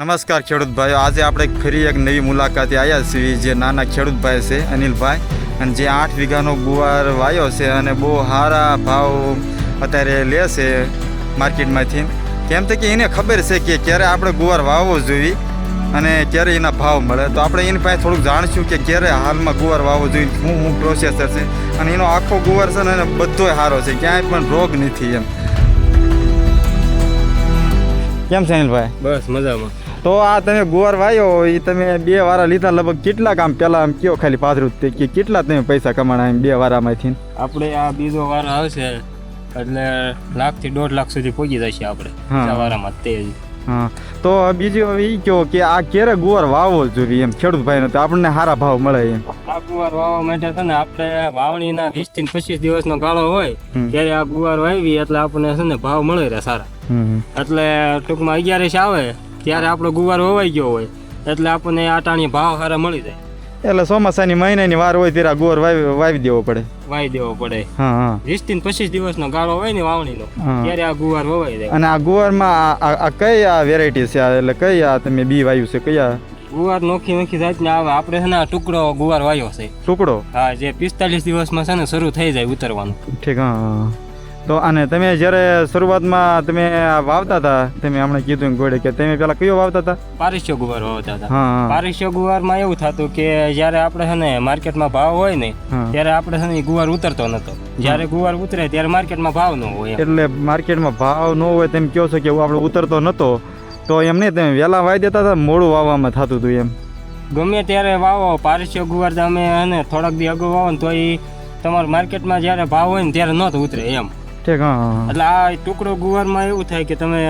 નમસ્કાર ખેડૂત ભાઈઓ. આજે આપણે ફરી એક નવી મુલાકાતે આવ્યા છીએ જે નાના ખેડૂત ભાઈ છે, અનિલભાઈ. અને જે આઠ વીઘાનો ગુવાર વાયો છે અને બહુ સારા ભાવ અત્યારે લે છે માર્કેટમાંથી. કેમ કે એને ખબર છે કે ક્યારે આપણે ગુવાર વાવવો જોઈએ અને ક્યારે એના ભાવ મળે. તો આપણે એની પાસે થોડુંક જાણશું કે ક્યારે હાલમાં ગુવાર વાવવો જોઈએ, શું શું પ્રોસેસર છે. અને એનો આખો ગુવાર છે ને બધો સારો છે. ક્યાંય પણ રોગ નથી એમ. કેમ છે અનિલભાઈ? બસ મજામાં. તો આ તમે ગુવાર વાયો એ તમે બે વારા લીધા લગભગ કેટલા કામ પહેલા આમ કયો ખાલી પાથરું તે કે કેટલા તમે પૈસા કમાણા એમ બે વારામાંથી? આપણે આ બીજો વાર આવશે એટલે લાખથી દોઢ લાખ સુધી પહોંચી જશે આપણે. વારામાં તે. હા. તો બીજું હવે એ કહો કે આ ક્યારે ગુવાર વાવવો જોઈએ એમ? ખેડૂત ભાઈ તો આપણને સારા ભાવ મળે એમ. આ ગુવાર વાવવા માટે છે ને આપણે વાવણીના વીસથી પચીસ દિવસનો ગાળો હોય. ત્યારે આ ગુવાર વાવી એટલે આપણને છે ને ભાવ મળે રહે સારા. એટલે ટૂંકમાં અગિયારસ આવે ત્યારે આપણો ગુવાર હોવાઈ ગયો હોય એટલે આપણને આટાણી ભાવ સારા મળી જાય. એટલે ચોમાસાની મહિનાની વાર હોય ત્યારે ગોર વાવી દેવો પડે. વાવી દેવો પડે. હા હા. વીસથી પચીસ દિવસનો ગાળો હોય ને વાવણીનો હા. ત્યારે આ ગુવાર વવાઈ જાય. અને આ ગુવારમાં આ- કઈ આ વેરાયટી છે? એટલે કઈ આ તમે બી વાવ્યું છે? કયા ગુવાર નોખી નોખી જાતને આવે. આપણે છે ને ટુકડો ગુવાર વાયો છે. ટુકડો? હા જે પિસ્તાલીસ દિવસમાં છે ને શરૂ થઈ જાય ઉતરવાનું. ઠીક હા. તો અને તમે જ્યારે શરૂઆતમાં તમે વાવતા હતા તમે હમણાં કીધું ગોળે કે તમે પેલા કયો વાવતા હતા? પારિશ્ય ગુવાર વાવતા હતા. પારિશ્ય ગુવારમાં એવું થતું કે જ્યારે આપણે છે ને માર્કેટમાં ભાવ હોય ને ત્યારે આપણે છે ને ગુવાર ઉતરતો નતો. જ્યારે ગુવાર ઉતરે ત્યારે માર્કેટમાં ભાવ ન હોય એટલે માર્કેટમાં ભાવ ન હોય તેમ કહો છો કે આપણે ઉતરતો નતો તો એમ નહીં તમે વહેલા વાવી દેતા હતા મોડું વાવવામાં થતું હતું એમ. ગમે ત્યારે વાવો પારિશ્ય ગુવાર તમે છે થોડાક દી અગાઉ વાવો ને તો એ તમારા માર્કેટમાં જ્યારે ભાવ હોય ને ત્યારે નહોતો ઉતરે એમ. ઠીક હા, એટલે આ ટુકડો ગુવારમાં એવું થાય કે તમે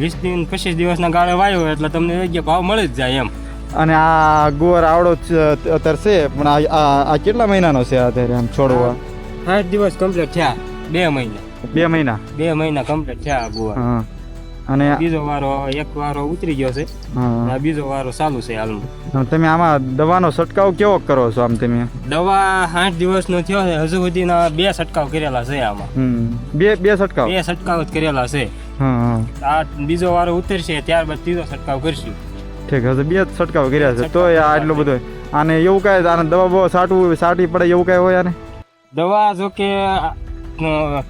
વીસ દિન પચીસ દિવસના ગાળે વાયો એટલે તમને યોગ્ય ભાવ મળી જ જાય એમ. અને આ ગુવાર આવડો જ અત્યારે છે પણ આ કેટલા મહિનાનો છે અત્યારે આમ છોડવા? સાઠ દિવસ કમ્પ્લીટ થયા બે મહિના. બે મહિના? બે મહિના કમ્પ્લીટ થયા ગુવાર. હા. અને બીજો વારો એક વારો ઉતરી ગયો છે. આ બીજો વારો ચાલુ છે હાલમાં તમે આમાં દવાનો છંટકાવ કેવો કરો છો આમ તમે? દવા આઠ દિવસનો થયો છે હજુ સુધીના બે છંટકાવ કરેલા છે આમાં. બે બે છંટકાવ? બે છંટકાવ જ કરેલા છે. આ બીજો વારો ઉતરશે ત્યારબાદ ત્રીજો છંટકાવ કરશું. ઠીક હશે બે છટકાવ કર્યા છે તો આટલું બધું. અને એવું કાંઈ આને દવા બહુ સાટવું સાટી પડે એવું કાંઈ હોય આને? દવા જો કે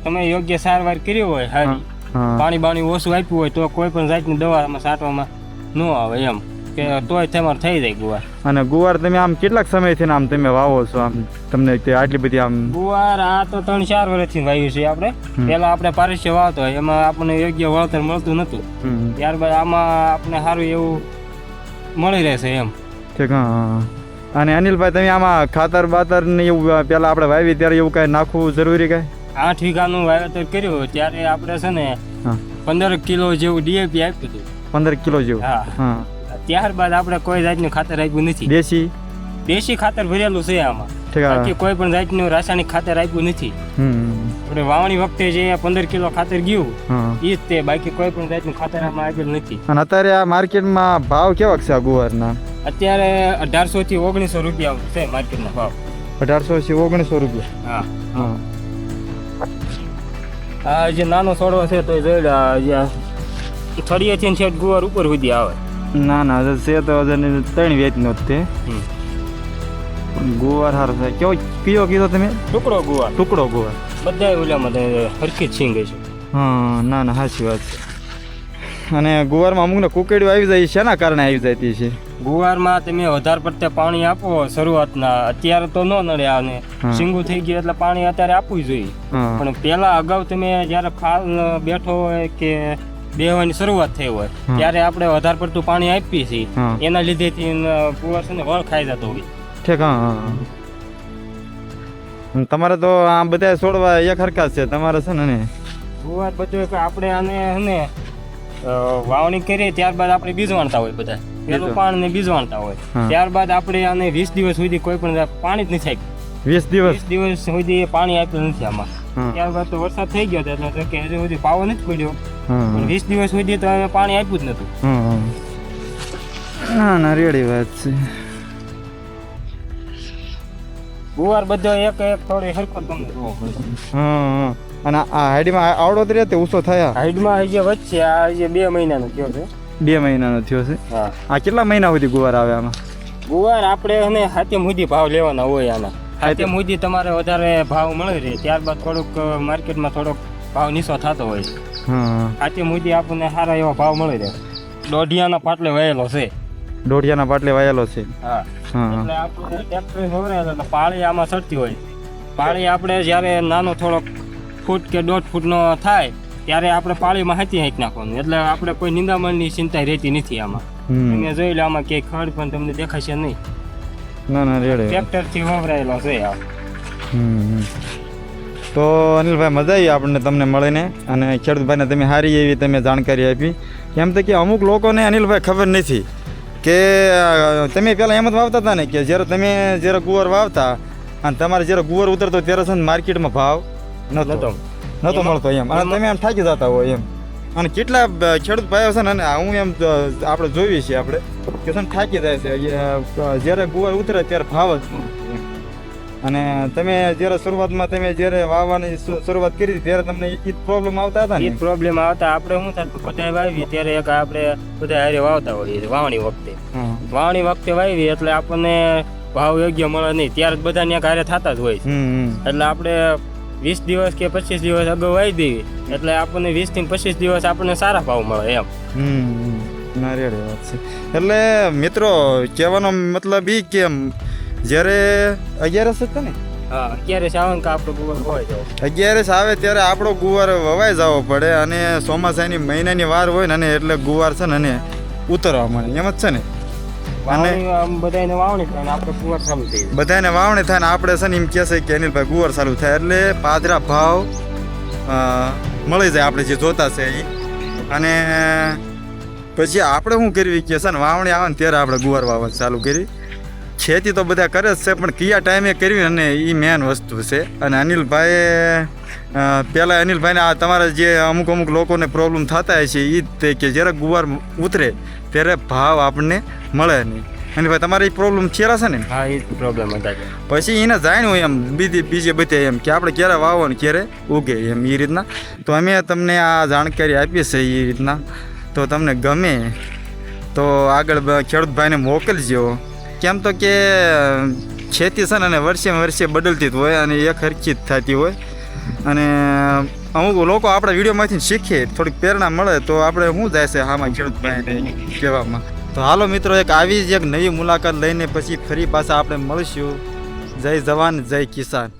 તમે યોગ્ય સારવાર કરી હોય હારી. પાણી બાણી ઓછું આપ્યું હોય તો કોઈ પણ જાતની દવામાં સાટવામાં ન આવે એમ. કે તોય તમારે થઈ જાય ગુવાર. અને ગુવાર તમે આમ કેટલાક સમયથી આમ તમે વાવો છો? આમ તમને કે આટલી બધી આમ ગુવાર આ તો ત્રણ ચાર વર્ષથી વાવ્યું છે આપણે. પેલા આપણે પારિશ્ય વાવતો હોય એમાં આપણને યોગ્ય વળતર મળતું નતું ત્યારબાદ આમાં આપણે સારું એવું મળી રહેશે એમ. ઠીક અને અનિલભાઈ તમે આમાં ખાતર બાતર ને એવું પેલા આપણે વાવી ત્યારે એવું કાંઈ નાખવું જરૂરી કાંઈ? આઠ વીઘાનું વાવેતર કર્યું ત્યારે આપણે છે ને પંદર કિલો જેવું ડીએપી આપ્યું હતું. પંદર કિલો જેવું? હા. ત્યારબાદ આપણે કોઈ જાતનું ખાતર આપ્યું નથી. દેશી? દેશી ખાતર ભરેલું છે આમાં. બાકી કોઈ પણ જાતનું રાસાયણિક ખાતર આપ્યું નથી. આપણે વાવણી વખતે જે પંદર કિલો ખાતર ગયું એ જ તે બાકી કોઈ પણ જાતનું ખાતર આમાં આપેલું નથી. અને અત્યારે આ માર્કેટમાં ભાવ કેવા છે ગુવારના? અત્યારે અઢારસો થી ઓગણીસો રૂપિયા છે માર્કેટનો ભાવ. અઢારસો થી ઓગણીસો રૂપિયા? હા. હા. આ જે નાનો છોડવો છે તો જોઈ લો, આ છે થળિયેથી છેટ ગુવાર ઉપર સુધી આવે. ના ના છે તો ત્રણ વેચનો જ તે ગુવાર હારો છે. કેવો કયો કીધો તમે? ટુકડો ગુવાર. ટુકડો ગુવાર. બધા ઓલામાં હરખી જ છીંગે છે. હા ના ના સાચી વાત છે. અને ગુવારમાં અમુકને કુકડીઓ આવી જાય છે શેના કારણે આવી જતી છે? ગુવારમાં તમે વધારે પડતે પાણી આપો શરૂઆતના. અત્યારે તો ન નડે આને. હા. થઈ ગયું એટલે પાણી અત્યારે આપવું જોઈએ. પણ પેલા અગાઉ તમે જ્યારે ફાલ બેઠો હોય કે બેહવાની શરૂઆત થઈ હોય ત્યારે આપણે વધારે પડતું પાણી આપીએ છીએ. એના લીધેથી ગુવાર છે ને વળ ખાઈ જતો હોય. ઠીક હા તમારે તો આ બધા છોડવા એક હરખા જ છે. તમારે છે ને ગુવાર બધું આપણે આને ને વાવણી કરીએ ત્યારબાદ આપણે બીજ વાણતા હોય બધા પેલું પાણી પાણ ને બીજ હોય. ત્યારબાદ આપણે આને વીસ દિવસ સુધી કોઈ પણ પાણી જ નથી આપ્યું વીસ દિવસ? વીસ દિવસ સુધી પાણી આપ્યું નથી આમાં. ત્યારબાદ તો વરસાદ થઈ ગયો હતો એટલે કે હજુ સુધી પાવો નથી પડ્યો. પણ વીસ દિવસ સુધી તો અમે પાણી આપ્યું જ નતું. ના ના રેડી વાત છે. ગુવાર બધો એક એક થોડી હરકત તમને જોવો અને આ હાઈડમાં આવડો જ રહે તે ઊંચો થયા? હાઈડમાં જે વચ્ચે આ જે બે મહિનાનો થયો છે. બે મહિનાનો થયો છે. હા. આ કેટલા મહિના સુધી ગુવાર આવે આમાં? ગુવાર આપણે અને હાથે મુદી ભાવ લેવાના હોય આના. હાથે મુદી તમારે વધારે ભાવ મળી રહે ત્યારબાદ થોડુંક માર્કેટમાં થોડોક ભાવ નીચો થતો હોય. હાથે મુદી આપણને સારા એવા ભાવ મળી રહે દોઢિયાના પાટલે વહેલો છે. દોઢિયાના પાટલે વાયેલો છે? હા. એટલે આપણે ટ્રેક્ટર એટલે પાળી આમાં ચડતી હોય. પાળી આપણે જ્યારે નાનો થોડોક ફૂટ કે દોઢ ફૂટનો થાય ત્યારે આપણે પાળીમાં હાથી હાંકી નાખવાનું. એટલે આપણે કોઈ નિંદામણની ચિંતા રહેતી નથી આમાં. તમે જોઈ લો આમાં ક્યાંય ખડ પણ તમને દેખાશે નહીં. ના ના રેડે. ટ્રેક્ટરથી વવરાયેલો છે આ. તો અનિલભાઈ મજા આવી આપણને તમને મળીને. અને ખેડૂતભાઈને તમે સારી એવી તમે જાણકારી આપી. કેમ તો કે અમુક લોકોને અનિલભાઈ ખબર નથી કે તમે પહેલાં એમ જ વાવતા હતા ને કે જ્યારે તમે જ્યારે ગુવાર વાવતા અને તમારે જ્યારે ગુવાર ઉતરતો ત્યારે છે ને માર્કેટમાં ભાવ નહોતો. નહોતો. નહોતો મળતો એમ. અને તમે એમ થાકી જતા હોય એમ. અને કેટલા ખેડૂત ભાઈઓ છે ને અને હું એમ આપણે જોઈએ છીએ આપણે. કે છે થાકી જાય છે. જ્યારે ગુવાર ઉતરે ત્યારે ભાવ જ. અને તમે જ્યારે શરૂઆતમાં તમે જ્યારે વાવવાની શરૂઆત કરી ત્યારે તમને એ પ્રોબ્લેમ આવતા હતા એ ને પ્રોબ્લેમ આવતા. આપણે શું થતું બધા વાવીએ. ત્યારે એક આપણે બધા હારે વાવતા હોઈએ વાવણી વખતે. વાવણી વખતે વાવીએ એટલે આપણને ભાવ યોગ્ય મળે નહીં. ત્યારે જ બધાને એક હારે થતા જ હોય. એટલે આપણે વીસ દિવસ કે પચીસ દિવસ અગાઉ આવી દેવી. એટલે આપણને વીસથી પચીસ દિવસ આપણને સારા ભાવ મળે એમ. ના રેડી વાત છે. એટલે મિત્રો કહેવાનો મતલબ એ કે જ્યારે અગિયારસ છે ને? હા અત્યારે શ્રાવણ કા આપણો હોય તો અગિયારસ આવે ત્યારે આપણો ગુવાર વવાઈ જવો પડે અને ચોમાસાની મહિનાની વાર હોય ને અને એટલે ગુવાર છે ને અને ઉતરવા મળે. એમ જ છે ને? વાવણી આમ બધાને વાવણી થાય ને આપણે કુંવર ચાલુ થઈ બધાને વાવણી થાય ને આપણે છે ને એમ કહેશે કે અનિલભાઈ ગુવાર ચાલુ થાય એટલે પાદરા ભાવ મળી જાય આપણે જે જોતા છે એ અને પછી આપણે શું કરવી કે છે ને વાવણી આવે ને ત્યારે આપણે ગુવાર વાવવાનું ચાલુ કરી. ખેતી તો બધા કરે જ છે પણ કયા ટાઈમે કરવી અને એ મેન વસ્તુ છે. અને અનિલભાઈએ પહેલાં અનિલભાઈને આ તમારા જે અમુક અમુક લોકોને પ્રોબ્લેમ થતા હોય છે એ તે કે જ્યારે ગુવાર ઉતરે ત્યારે ભાવ આપણને મળે નહીં. અનિલભાઈ તમારે એ પ્રોબ્લેમ છેરા છે ને? હા એ પ્રોબ્લેમ હતા પછી એને જાણ્યું એમ બીજી બીજે બધે એમ કે આપણે ક્યારે વાવો ને ક્યારે ઉગે એમ એ રીતના. તો અમે તમને આ જાણકારી આપીએ છીએ એ રીતના. તો તમને ગમે તો આગળ ખેડૂતભાઈને ખેડૂત ભાઈને મોકલજો. કેમ તો કે ખેતી છે ને અને વર્ષે વર્ષે બદલતી જ હોય અને એક હરખી જ થતી હોય. અને અમુક લોકો આપણા વિડીયોમાંથી શીખીએ થોડીક પ્રેરણા મળે, તો આપણે શું જાય છે આમાં ખેડૂત કહેવામાં. તો હાલો મિત્રો, એક આવી જ એક નવી મુલાકાત લઈને પછી ફરી પાછા આપણે મળીશું. જય જવાન, જય કિસાન.